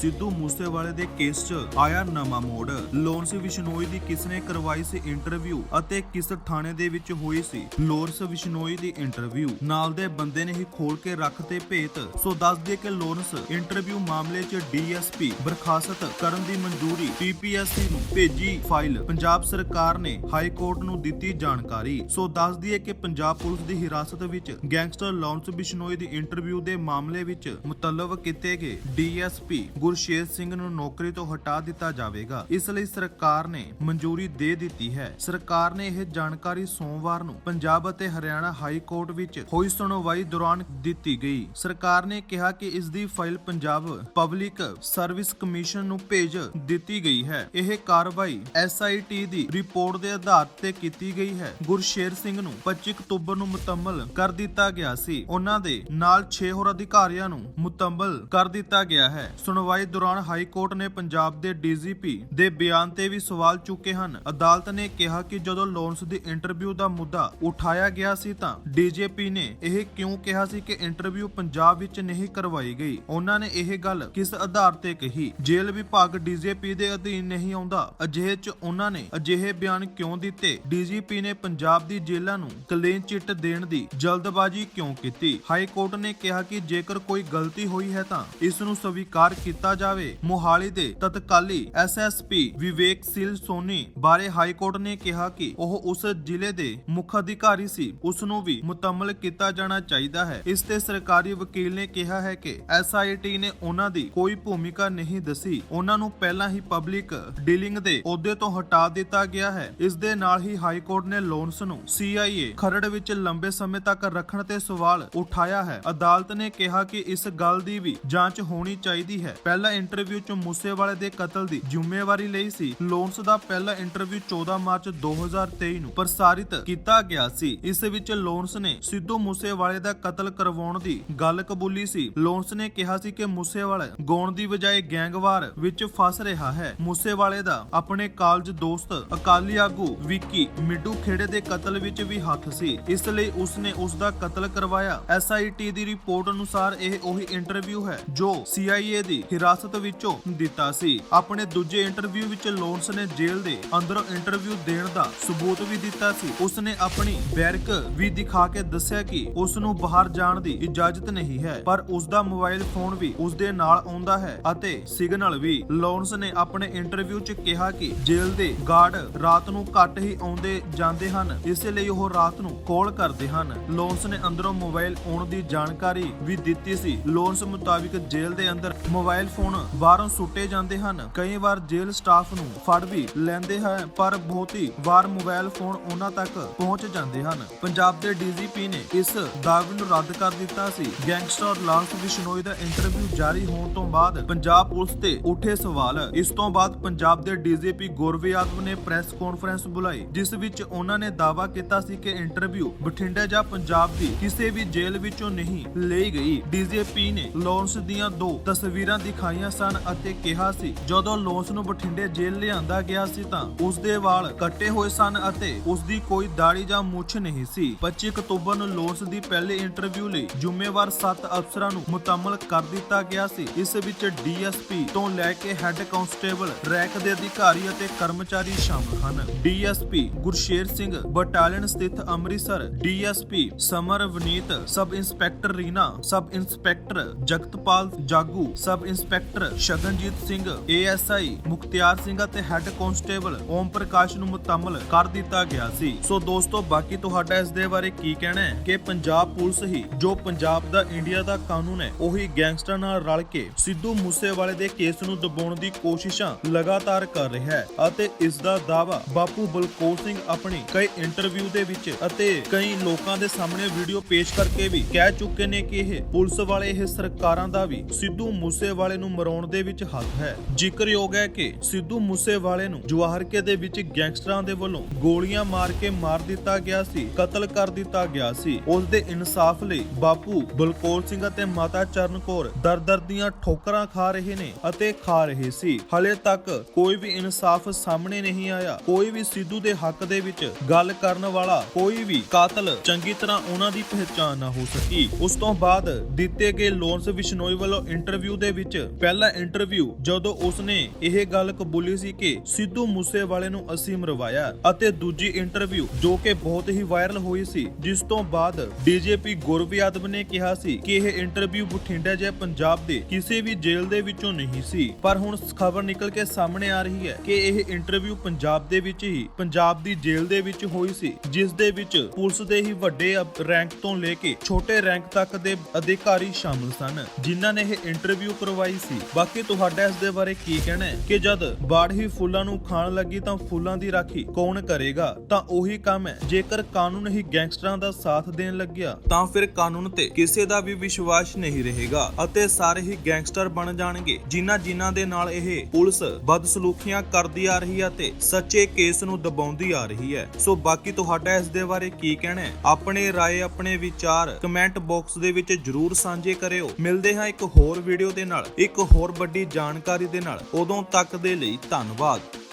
ਸਿੱਧੂ ਮੂਸੇਵਾਲੇ ਦੇ ਕੇਸ 'ਚ ਆਇਆ ਨਵਾਂ ਮੋੜ। ਲੋਰੈਂਸ ਬਿਸ਼ਨੋਈ ਦੀ ਕਿਸਨੇ ਕਰਵਾਈ ਸੀ ਇੰਟਰਵਿਊ ਅਤੇ ਕਿਸ ਥਾਣੇ ਦੇ ਵਿੱਚ ਹੋਈ ਸੀ? ਲੋਰੈਂਸ ਬਿਸ਼ਨੋਈ ਦੀ ਇੰਟਰਵਿਊ। ਨਾਲ ਦੇ ਬੰਦੇ ਨੇ ਹੀ ਖੋਲ ਕੇ ਰੱਖਤੇ ਭੇਤ। ਸੋ ਦੱਸ ਦਈਏ ਕਿ ਲੋਰੈਂਸ ਇੰਟਰਵਿਊ ਮਾਮਲੇ 'ਚ ਡੀਐਸਪੀ ਬਰਖਾਸਤ ਕਰਨ ਦੀ ਮਨਜ਼ੂਰੀ ਪੀਪੀਐਸਸੀ ਨੂੰ ਭੇਜੀ ਫਾਈਲ। ਪੰਜਾਬ ਸਰਕਾਰ ਨੇ ਹਾਈ ਕੋਰਟ ਨੂੰ ਦਿੱਤੀ ਜਾਣਕਾਰੀ। ਸੋ ਦੱਸ ਦਈਏ ਕਿ ਪੰਜਾਬ ਪੁਲਿਸ ਦੀ ਹਿਰਾਸਤ ਵਿੱਚ ਗੈਂਗਸਟਰ ਲਾਰੈਂਸ ਬਿਸ਼ਨੋਈ ਦੀ ਇੰਟਰਵਿਊ ਦੇ ਮਾਮਲੇ ਵਿੱਚ ਮੁਤਲਬ ਕੀਤੇ ਗਏ ਡੀਐਸਪੀ ਗੁਰਸ਼ੇਰ ਸਿੰਘ ਨੂੰ ਨੌਕਰੀ ਤੋਂ ਹਟਾ ਦਿੱਤਾ ਜਾਵੇਗਾ। ਇਸ ਲਈ ਸਰਕਾਰ ਨੇ ਮਨਜ਼ੂਰੀ ਦੇ ਦਿੱਤੀ ਹੈ। ਸਰਕਾਰ ਨੇ ਇਹ ਜਾਣਕਾਰੀ ਸੋਮਵਾਰ ਨੂੰ ਪੰਜਾਬ ਅਤੇ ਹਰਿਆਣਾ ਹਾਈ ਕੋਰਟ ਵਿੱਚ ਹੋਈ ਸੁਣਵਾਈ ਦੌਰਾਨ ਦਿੱਤੀ ਗਈ। ਸਰਕਾਰ ਨੇ ਕਿਹਾ ਕਿ ਇਸ ਦੀ file Punjab public service commission ਨੂੰ ਭੇਜ ਦਿੱਤੀ ਗਈ ਹੈ। ਇਹ ਕਾਰਵਾਈ ਐਸਆਈਟੀ ਦੀ ਰਿਪੋਰਟ ਦੇ ਆਧਾਰ ਤੇ ਕੀਤੀ ਗਈ ਹੈ। ਗੁਰਸ਼ੇਰ ਸਿੰਘ ਨੂੰ 25 ਅਕਤੂਬਰ ਨੂੰ ਮੁਤੰਮਲ ਕਰ ਦਿੱਤਾ ਗਿਆ ਸੀ। ਉਹਨਾਂ ਦੇ ਨਾਲ 6 ਹੋਰ ਅਧਿਕਾਰੀਆਂ ਨੂੰ ਮੁਤੰਮਲ ਕਰ ਦਿੱਤਾ ਗਿਆ ਹੈ। ਸੁਣਵਾਈ ਦੌਰਾਨ ਹਾਈ ਕੋਰਟ ਨੇ ਪੰਜਾਬ ਦੇ ਡੀਜੀਪੀ ਦੇ ਬਿਆਨ ਤੇ ਵੀ ਸਵਾਲ ਚੁੱਕੇ ਹਨ। ਅਦਾਲਤ ਨੇ ਕਿਹਾ ਕਿ ਜਦੋਂ ਲੋਰੈਂਸ ਦੀ ਇੰਟਰਵਿਊ ਦਾ ਮੁੱਦਾ ਉਠਾਇਆ ਗਿਆ ਸੀ ਤਾਂ ਡੀਜੀਪੀ ਨੇ ਇਹ ਕਿਉਂ ਕਿਹਾ ਸੀ ਕਿ ਇੰਟਰਵਿਊ ਪੰਜਾਬ ਵਿੱਚ ਨਹੀਂ ਕਰਵਾਈ ਗਈ? ਉਹਨਾਂ ਨੇ ਇਹ ਗੱਲ ਕਿਸ ਆਧਾਰ ਤੇ ਕਹੀ? ਜੇਲ੍ਹ ਵਿਭਾਗ ਡੀਜੀਪੀ ਦੇ ਅਧੀਨ ਨਹੀਂ ਆਉਂਦਾ। ਅਜਿਹੇ ਚ ਉਹਨਾਂ ਨੇ ਅਜਿਹੇ ਬਿਆਨ ਕਿਉਂ ਦਿੱਤੇ? ਡੀਜੀਪੀ ਨੇ ਪੰਜਾਬ ਦੀ ਜੇਲ੍ਹਾਂ ਨੂੰ ਕਲੀਨ ਚਿੱਟ ਦੇਣ ਦੀ ਜਲਦਬਾਜ਼ੀ ਕਿਉਂ ਕੀਤੀ? ਹਾਈ ਕੋਰਟ ਨੇ ਕਿਹਾ ਕਿ ਜੇਕਰ ਕੋਈ ਗਲਤੀ ਹੋਈ ਹੈ ਤਾਂ ਇਸ ਨੂੰ ਸਵੀਕਾਰ ਕੀਤਾ ਕੀਤਾ ਜਾਵੇ। ਮੋਹਾਲੀ ਦੇ ਤਤਕਾਲੀ ਐਸਐਸਪੀ ਵਿਵੇਕ ਸਿਲ ਸੋਨੀ ਬਾਰੇ ਹਾਈ ਕੋਰਟ ਨੇ ਕਿਹਾ ਕਿ ਉਹ ਉਸ ਜ਼ਿਲ੍ਹੇ ਦੇ ਮੁੱਖ ਅਧਿਕਾਰੀ ਸੀ। ਉਸ ਨੂੰ ਵੀ ਮੁਤੰਮਲ ਕੀਤਾ ਜਾਣਾ ਚਾਹੀਦਾ ਹੈ। ਇਸ ਤੇ ਸਰਕਾਰੀ ਵਕੀਲ ਨੇ ਕਿਹਾ ਹੈ ਕਿ ਐਸਆਈਟੀ ਨੇ ਉਹਨਾਂ ਦੀ ਕੋਈ ਭੂਮਿਕਾ ਨਹੀਂ ਦੱਸੀ। ਉਹਨਾਂ ਨੂੰ ਪਹਿਲਾਂ ਹੀ ਪਬਲਿਕ ਡੀਲਿੰਗ ਦੇ ਅਹੁਦੇ ਤੋਂ ਹਟਾ ਦਿੱਤਾ ਗਿਆ ਹੈ। ਇਸ ਦੇ ਨਾਲ ਹੀ ਹਾਈ ਕੋਰਟ ਨੇ ਲੋਨਸ ਨੂੰ ਸੀਆਈਏ ਖਰੜ ਵਿੱਚ ਲੰਬੇ ਸਮੇਂ ਤੱਕ ਰੱਖਣ ਤੇ ਸਵਾਲ ਉਠਾਇਆ ਹੈ। ਅਦਾਲਤ ਨੇ ਕਿਹਾ ਕਿ ਇਸ ਗੱਲ ਦੀ ਵੀ ਜਾਂਚ ਹੋਣੀ ਚਾਹੀਦੀ ਹੈ। ਪਹਿਲਾ ਇੰਟਰਵਿਊ ਚ ਮੂਸੇਵਾਲੇ ਦੇ ਕਤਲ ਦੀ ਜ਼ਿੰਮੇਵਾਰੀ ਲਈ ਸੀ। ਲੋਨਸ ਦਾ ਪਹਿਲਾ ਇੰਟਰਵਿਊ 14 ਮਾਰਚ 2023 ਨੂੰ ਪ੍ਰਸਾਰਿਤ ਕੀਤਾ ਗਿਆ ਸੀ। ਇਸ ਵਿੱਚ ਲੋਨਸ ਨੇ ਸਿੱਧੂ ਮੂਸੇਵਾਲੇ ਦਾ ਕਤਲ ਕਰਵਾਉਣ ਦੀ ਗੱਲ ਕਬੂਲੀ ਸੀ। ਲੋਨਸ ਨੇ ਕਿਹਾ ਸੀ ਕਿ ਮੂਸੇਵਾਲਾ ਗਾਉਣ ਦੀ ਬਜਾਏ ਗੈਂਗਵਾਰ ਵਿੱਚ ਫਸ ਰਿਹਾ ਹੈ। ਮੂਸੇਵਾਲੇ ਦਾ ਆਪਣੇ ਕਾਲਜ ਦੋਸਤ ਅਕਾਲੀ ਆਗੂ ਵਿੱਕੀ ਮਿੱਡੂ ਖੇੜੇ ਦੇ ਕਤਲ ਵਿੱਚ ਵੀ ਹੱਥ ਸੀ। ਇਸ ਲਈ ਉਸ ਨੇ ਉਸ ਦਾ ਕਤਲ ਕਰਵਾਇਆ ਐਸਆਈਟੀ ਦੀ ਰਿਪੋਰਟ ਅਨੁਸਾਰ ਇਹ ਉਹੀ ਇੰਟਰਵਿਊ ਹੈ ਜੋ ਸੀਆਈਏ ਦੀ ਹਿਰਾਸਤ ਵਿੱਚੋਂ ਦਿੱਤਾ ਸੀ। ਆਪਣੇ ਦੂਜੇ ਇੰਟਰਵਿਊ ਵਿੱਚ ਲੋਨਸ ਨੇ ਜੇਲ੍ਹ ਦੇ ਅੰਦਰੋਂ ਇੰਟਰਵਿਊ ਦੇਣ ਦਾ ਸਬੂਤ ਵੀ ਦਿੱਤਾ ਸੀ। ਉਸ ਨੇ ਆਪਣੀ ਬੈਰਕ ਵੀ ਦਿਖਾ ਕੇ ਦੱਸਿਆ ਕਿ ਉਸ ਨੂੰ ਬਾਹਰ ਜਾਣ ਦੀ ਇਜਾਜ਼ਤ ਨਹੀਂ ਹੈ, ਪਰ ਉਸ ਦਾ ਮੋਬਾਈਲ ਫੋਨ ਵੀ ਉਸ ਦੇ ਨਾਲ ਆਉਂਦਾ ਹੈ ਅਤੇ ਸਿਗਨਲ ਵੀ। ਲੋਨਸ ਨੇ ਆਪਣੇ ਇੰਟਰਵਿਊ 'ਚ ਕਿਹਾ ਕਿ ਜੇਲ੍ਹ ਦੇ ਗਾਰਡ ਰਾਤ ਨੂੰ ਘੱਟ ਹੀ ਆਉਂਦੇ ਜਾਂਦੇ ਹਨ, ਇਸੇ ਲਈ ਉਹ ਰਾਤ ਨੂੰ ਕਾਲ ਕਰਦੇ ਹਨ। ਲੋਨਸ ਨੇ ਅੰਦਰੋਂ ਮੋਬਾਈਲ ਆਉਣ ਦੀ ਜਾਣਕਾਰੀ ਵੀ ਦਿੱਤੀ ਸੀ। ਲੋਨਸ ਮੁਤਾਬਿਕ ਜੇਲ੍ਹ ਦੇ ਅੰਦਰ ਮੋਬਾਈਲ ਫੋਨ ਬਾਹਰੋਂ ਸੁੱਟੇ ਜਾਂਦੇ ਹਨ। ਕਈ ਵਾਰ ਜੇਲ੍ਹ ਸਟਾਫ ਨੂੰ ਫੜ ਵੀ ਲੈਂਦੇ ਹਨ, ਪਰ ਬਹੁਤੀ ਵਾਰ ਮੋਬਾਈਲ ਫੋਨ ਉਹਨਾਂ ਤੱਕ ਪਹੁੰਚ ਜਾਂਦੇ ਹਨ। ਪੰਜਾਬ ਦੇ ਡੀਜੀਪੀ ਨੇ ਇਸ ਦਾਅਵੇ ਨੂੰ ਰੱਦ ਕਰ ਦਿੱਤਾ ਸੀ। ਗੈਂਗਸਟਰ ਲਾਂਸ ਬਿਸ਼ਨੋਈ ਦਾ ਇੰਟਰਵਿਊ ਜਾਰੀ ਹੋਣ ਤੋਂ ਬਾਅਦ ਪੰਜਾਬ ਪੁਲਿਸ ਤੇ ਉੱਠੇ ਸਵਾਲ। ਇਸ ਤੋਂ ਬਾਅਦ ਪੰਜਾਬ ਦੇ ਡੀਜੀਪੀ ਗੁਰਵ ਯਾਦਵ ਨੇ ਪ੍ਰੈਸ ਕਾਨਫਰੰਸ ਬੁਲਾਈ, ਜਿਸ ਵਿੱਚ ਉਹਨਾਂ ਨੇ ਦਾਅਵਾ ਕੀਤਾ ਸੀ ਕਿ ਇੰਟਰਵਿਊ ਬਠਿੰਡਾ ਜਾਂ ਪੰਜਾਬ ਦੀ ਕਿਸੇ ਵੀ ਜੇਲ੍ਹ ਵਿੱਚੋਂ ਨਹੀਂ ਲਈ ਗਈ। ਡੀਜੀਪੀ ਨੇ ਲਾਰੈਂਸ ਦੀਆਂ ਦੋ ਤਸਵੀਰਾਂ ਦਿਖਾ ਦਿਖਾਈਆਂ ਸਨ ਅਤੇ ਕਿਹਾ ਸੀ, ਜਦੋਂ ਲਾਰੈਂਸ ਨੂੰ ਬਠਿੰਡੇ ਜੇਲ੍ਹ ਲਿਆਂਦਾ ਗਿਆ ਸੀ ਤਾਂ ਉਸ ਦੇ ਵਾਲ ਕੱਟੇ ਹੋਏ ਸਨ ਅਤੇ ਉਸ ਦੀ ਕੋਈ ਦਾੜੀ ਜਾਂ ਮੁੱਛ ਨਹੀਂ ਸੀ। 25 ਅਕਤੂਬਰ ਨੂੰ ਲਾਰੈਂਸ ਦੀ ਪਹਿਲੇ ਇੰਟਰਵਿਊ ਲਈ ਜ਼ਿੰਮੇਵਾਰ 7 ਅਫਸਰਾਂ ਨੂੰ ਮੁਤੰਮਲ ਕਰ ਦਿੱਤਾ ਗਿਆ ਸੀ। ਇਸ ਵਿੱਚ ਡੀਐਸਪੀ ਤੋਂ ਲੈ ਕੇ ਹੈੱਡ ਕਾਂਸਟੇਬਲ, ਰੈਂਕ ਦੇ ਅਧਿਕਾਰੀ ਅਤੇ ਕਰਮਚਾਰੀ ਸ਼ਾਮਲ ਹਨ। ਡੀਐਸਪੀ ਗੁਰਸ਼ੇਰ ਸਿੰਘ, ਬਟਾਲੀਅਨ ਸਥਿਤ Amritsar. DSP Samar Vaneet sub inspector Reena sub inspector Jagatpal Jagu sub inspector Shaganjeet Singh, ASI Mukhtiar Singh ਅਤੇ ਹੈੱਡ ਕਾਂਸਟੇਬਲ ਓਮ ਪ੍ਰਕਾਸ਼ ਨੂੰ ਮੁਤੰਮਲ ਕਰ ਦਿੱਤਾ ਗਿਆ ਸੀ। ਸੋ ਦੋਸਤੋ, ਬਾਕੀ ਤੁਹਾਡਾ ਇਸ ਦੇ ਬਾਰੇ ਕੀ ਕਹਿਣਾ ਹੈ? ਕਿ ਪੰਜਾਬ ਪੁਲਿਸ ਹੀ, ਜੋ ਪੰਜਾਬ ਦਾ ਇੰਡੀਆ ਦਾ ਕਾਨੂੰਨ ਹੈ, ਉਹੀ ਗੈਂਗਸਟਰ ਨਾਲ ਰਲ ਕੇ ਸਿੱਧੂ ਮੂਸੇਵਾਲੇ ਦੇ ਕੇਸ ਨੂੰ ਦਬਾਉਣ ਦੀ ਕੋਸ਼ਿਸ਼ਾਂ ਲਗਾਤਾਰ ਕਰ ਰਿਹਾ ਹੈ ਅਤੇ ਇਸ ਦਾ ਦਾਵਾ ਬਾਪੂ ਬਲਕੌਰ ਸਿੰਘ ਆਪਣੀ ਕਈ ਇੰਟਰਵਿਊ ਦੇ ਵਿੱਚ ਅਤੇ ਕਈ ਲੋਕਾਂ ਦੇ ਸਾਹਮਣੇ ਵੀਡੀਓ ਪੇਸ਼ ਕਰਕੇ ਵੀ ਕਹਿ ਚੁੱਕੇ ਨੇ ਕਿ ਇਹ ਪੁਲਿਸ ਵਾਲੇ, ਇਹ ਸਰਕਾਰਾਂ ਦਾ ਵੀ ਸਿੱਧੂ ਮੂਸੇਵਾਲੇ ਨੂੰ ਮਰਾਉਣ ਦੇ ਵਿੱਚ ਹੱਥ ਹੈ। ਜ਼ਿਕਰਯੋਗ ਹੈ ਕਿ ਸਿੱਧੂ ਮੂਸੇਵਾਲੇ ਨੂੰ ਜਵਾਹਰਕੇ ਦੇ ਵਿੱਚ ਗੈਂਗਸਟਰਾਂ ਦੇ ਵੱਲੋਂ ਗੋਲੀਆਂ ਮਾਰ ਕੇ ਮਾਰ ਦਿੱਤਾ ਗਿਆ ਸੀ, ਕਤਲ ਕਰ ਦਿੱਤਾ ਗਿਆ ਸੀ। ਉਸ ਦੇ ਇਨਸਾਫ ਲਈ ਬਾਪੂ ਬਲਕੌਰ ਸਿੰਘ ਅਤੇ ਮਾਤਾ ਚਰਨ ਕੌਰ ਦਰ-ਦਰ ਦੀਆਂ ਠੋਕਰਾਂ ਖਾ ਰਹੇ ਨੇ ਅਤੇ ਖਾ ਰਹੇ ਸੀ। ਹਲੇ ਤੱਕ ਕੋਈ ਵੀ ਇਨਸਾਫ ਸਾਹਮਣੇ ਨਹੀਂ ਆਇਆ। ਕੋਈ ਵੀ ਸਿੱਧੂ ਦੇ ਹੱਕ ਦੇ ਵਿੱਚ ਗੱਲ ਕਰਨ ਵਾਲਾ ਕੋਈ ਵੀ ਕਾਤਲ ਚੰਗੀ ਤਰ੍ਹਾਂ ਉਹਨਾਂ ਦੀ ਪਹਿਚਾਣ ਨਾ ਹੋ ਸਕੀ। ਉਸ ਤੋਂ ਬਾਅਦ ਦਿੱਤੇ ਗਏ ਲੋਨਸ ਬਿਸ਼ਨੋਈ ਵੱਲੋਂ ਇੰਟਰਵਿਊ ਦੇ ਵਿੱਚ ਪਹਿਲਾ ਇੰਟਰਵਿਊ ਜਦੋਂ ਉਸਨੇ ਇਹ ਗੱਲ ਕਬੂਲੀ ਸੀ ਕਿ ਸਿੱਧੂ ਮੂਸੇਵਾਲੇ ਨੂੰ ਅਸੀਂ ਮਰਵਾਇਆ ਅਤੇ ਦੂਜੀ ਇੰਟਰਵਿਊ ਜੋ ਕਿ ਬਹੁਤ ਹੀ ਵਾਇਰਲ ਹੋਈ ਸੀ, ਜਿਸ ਤੋਂ ਬਾਅਦ ਡੀਜੀਪੀ ਗੁਰਵ ਯਾਦਵ ਨੇ ਕਿਹਾ ਸੀ ਕਿ ਇਹ ਇੰਟਰਵਿਊ ਬਠਿੰਡਾ ਜਾਂ ਪੰਜਾਬ ਦੇ ਕਿਸੇ ਵੀ ਜੇਲ੍ਹ ਦੇ ਵਿੱਚੋਂ ਨਹੀਂ ਸੀ। ਪਰ ਹੁਣ ਖਬਰ ਨਿਕਲ ਕੇ ਸਾਹਮਣੇ ਆ ਰਹੀ ਹੈ ਕਿ ਇਹ ਇੰਟਰਵਿਊ ਪੰਜਾਬ ਦੇ ਵਿੱਚ ਹੀ, ਪੰਜਾਬ ਦੀ ਜੇਲ੍ਹ ਦੇ ਵਿੱਚ ਹੋਈ ਸੀ, ਜਿਸ ਦੇ ਵਿੱਚ ਪੁਲਿਸ ਦੇ ਹੀ ਵੱਡੇ ਰੈਂਕ ਤੋਂ ਲੈ ਕੇ ਛੋਟੇ ਰੈਂਕ ਤੱਕ ਦੇ ਅਧਿਕਾਰੀ ਸ਼ਾਮਲ ਸਨ, ਜਿਨ੍ਹਾਂ ਨੇ ਇਹ ਇੰਟਰਵਿਊ ਕਰਵਾਈ ਸੀ। ਬਾਕੀ ਤੁਹਾਡਾ ਇਸ ਦੇ ਬਾਰੇ ਕੀ ਕਹਿਣਾ ਹੈ? ਕਿ ਜਦ ਬਾੜ ਹੀ ਫੁੱਲਾਂ ਨੂੰ ਖਾਣ ਲੱਗੀ ਤਾਂ ਫੁੱਲਾਂ ਦੀ ਰਾਖੀ ਕੌਣ ਕਰੇਗਾ? ਤਾਂ ਉਹੀ ਕੰਮ ਹੈ। ਜੇਕਰ ਕਾਨੂੰਨ ਹੀ ਗੈਂਗਸਟਰਾਂ ਦਾ ਸਾਥ ਦੇਣ ਲੱਗਿਆ, ਤਾਂ ਫਿਰ ਕਾਨੂੰਨ ਤੇ ਕਿਸੇ ਦਾ ਵੀ ਵਿਸ਼ਵਾਸ ਨਹੀਂ ਰਹੇਗਾ ਅਤੇ ਸਾਰੇ ਹੀ ਗੈਂਗਸਟਰ ਬਣ ਜਾਣਗੇ। ਜਿਨ੍ਹਾਂ ਜਿਨ੍ਹਾਂ ਦੇ ਨਾਲ ਇਹ ਪੁਲਿਸ ਬਦਸਲੂਕੀਆਂ ਕਰਦੀ ਆ ਰਹੀ ਹੈ ਤੇ ਸੱਚੇ ਕੇਸ ਨੂੰ ਦਬਾਉਂਦੀ ਆ ਰਹੀ ਹੈ। ਸੋ ਬਾਕੀ ਤੁਹਾਡਾ ਇਸ ਦੇ ਬਾਰੇ ਕੀ ਕਹਿਣਾ ਹੈ? ਆਪਣੇ ਰਾਏ, ਆਪਣੇ ਵਿਚਾਰ ਕਮੈਂਟ ਬਾਕਸ ਦੇ ਵਿੱਚ ਜਰੂਰ ਸਾਂਝੇ ਕਰਿਓ। ਮਿਲਦੇ ਹਾਂ ਇੱਕ ਹੋਰ ਵੀਡੀਓ ਦੇ ਨਾਲ। ਇੱਕ ਹੋਰ ਵੱਡੀ ਜਾਣਕਾਰੀ ਦੇ ਨਾਲ ਉਦੋਂ ਤੱਕ ਦੇ ਲਈ ਧੰਨਵਾਦ।